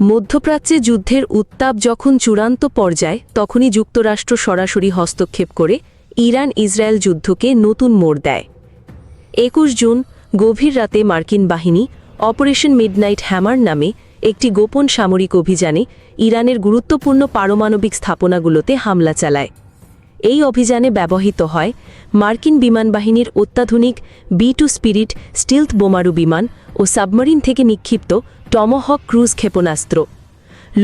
মধ্যপ্রাচ্যে যুদ্ধের উত্তাপ যখন চূড়ান্ত পর্যায়ে, তখনই যুক্তরাষ্ট্র সরাসরি হস্তক্ষেপ করে ইরান ইসরায়েল যুদ্ধকে নতুন মোড় দেয়। একুশ জুন, গভীর রাতে মার্কিন বাহিনী অপারেশন মিডনাইট হ্যামার নামে একটি গোপন সামরিক অভিযানে ইরানের গুরুত্বপূর্ণ পারমাণবিক স্থাপনাগুলোতে হামলা চালায়। এই অভিযানে ব্যবহৃত হয় মার্কিন বিমান বাহিনীর অত্যাধুনিক বি টু স্পিরিট স্টিলথ বোমারু বিমান ও সাবমারিন থেকে নিক্ষিপ্ত টমহক ক্রুজ ক্ষেপণাস্ত্র।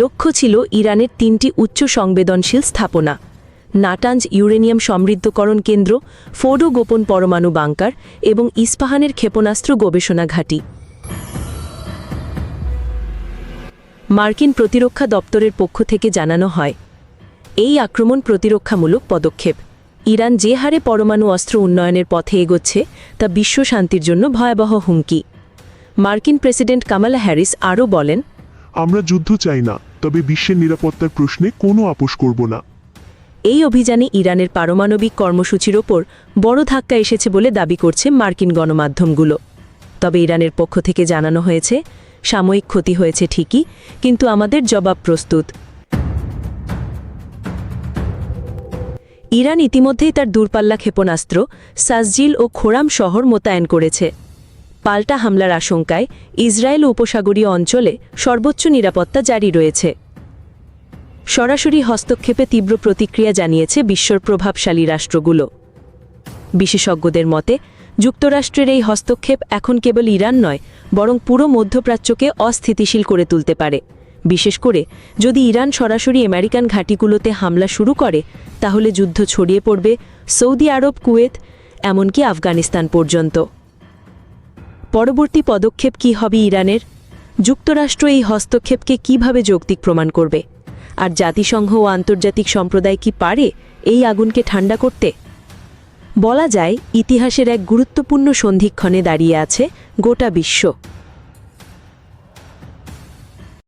লক্ষ্য ছিল ইরানের তিনটি উচ্চ সংবেদনশীল স্থাপনা। নাটাঞ্জ ইউরেনিয়াম সমৃদ্ধকরণ কেন্দ্র ফোডো গোপন পরমাণু বাংকার এবং ইস্পাহানের ক্ষেপণাস্ত্র গবেষণা ঘাঁটি। মার্কিন প্রতিরক্ষা দপ্তরের পক্ষ থেকে জানানো হয় এই আক্রমণ প্রতিরক্ষামূলক পদক্ষেপ। ইরান যে হারে পরমাণু অস্ত্র উন্নয়নের পথে এগোচ্ছে তা বিশ্ব শান্তির জন্য ভয়াবহ হুমকি। মার্কিন প্রেসিডেন্ট কামালা হ্যারিস আরও বলেন আমরা যুদ্ধ চাই না তবে বিশ্বের নিরাপত্তার প্রশ্নে কোনো আপোষ করব না। এই অভিযানে ইরানের পারমাণবিক কর্মসূচির ওপর বড় ধাক্কা এসেছে বলে দাবি করছে মার্কিন গণমাধ্যমগুলো। তবে ইরানের পক্ষ থেকে জানানো হয়েছে সাময়িক ক্ষতি হয়েছে ঠিকই কিন্তু আমাদের জবাব প্রস্তুত। ইরান ইতিমধ্যেই তার দূরপাল্লা ক্ষেপণাস্ত্র, সাসজিল ও খোরাম শহর মোতায়েন করেছে। পাল্টা হামলার আশঙ্কায় ইসরায়েল উপসাগরীয় অঞ্চলে সর্বোচ্চ নিরাপত্তা জারি রয়েছে। সরাসরি হস্তক্ষেপে তীব্র প্রতিক্রিয়া জানিয়েছে বিশ্বর প্রভাবশালী রাষ্ট্রগুলো। বিশেষজ্ঞদের মতে, যুক্তরাষ্ট্রের এই হস্তক্ষেপ এখন কেবল ইরান নয়, বরং পুরো মধ্যপ্রাচ্যকে অস্থিতিশীল করে তুলতে পারে। বিশেষ করে যদি ইরান সরাসরি আমেরিকান ঘাঁটিগুলোতে হামলা শুরু করে, তাহলে যুদ্ধ ছড়িয়ে পড়বে সৌদি আরব, কুয়েত, এমনকি আফগানিস্তান পর্যন্ত। পরবর্তী পদক্ষেপ কি হবে ইরানের? যুক্তরাষ্ট্র এই হস্তক্ষেপকে কীভাবে যৌক্তিক প্রমাণ করবে? আর জাতিসংঘ ও আন্তর্জাতিক সম্প্রদায় কি পারে এই আগুনকে ঠান্ডা করতে? বলা যায়, ইতিহাসের এক গুরুত্বপূর্ণ সন্ধিক্ষণে দাঁড়িয়ে আছে গোটা বিশ্ব।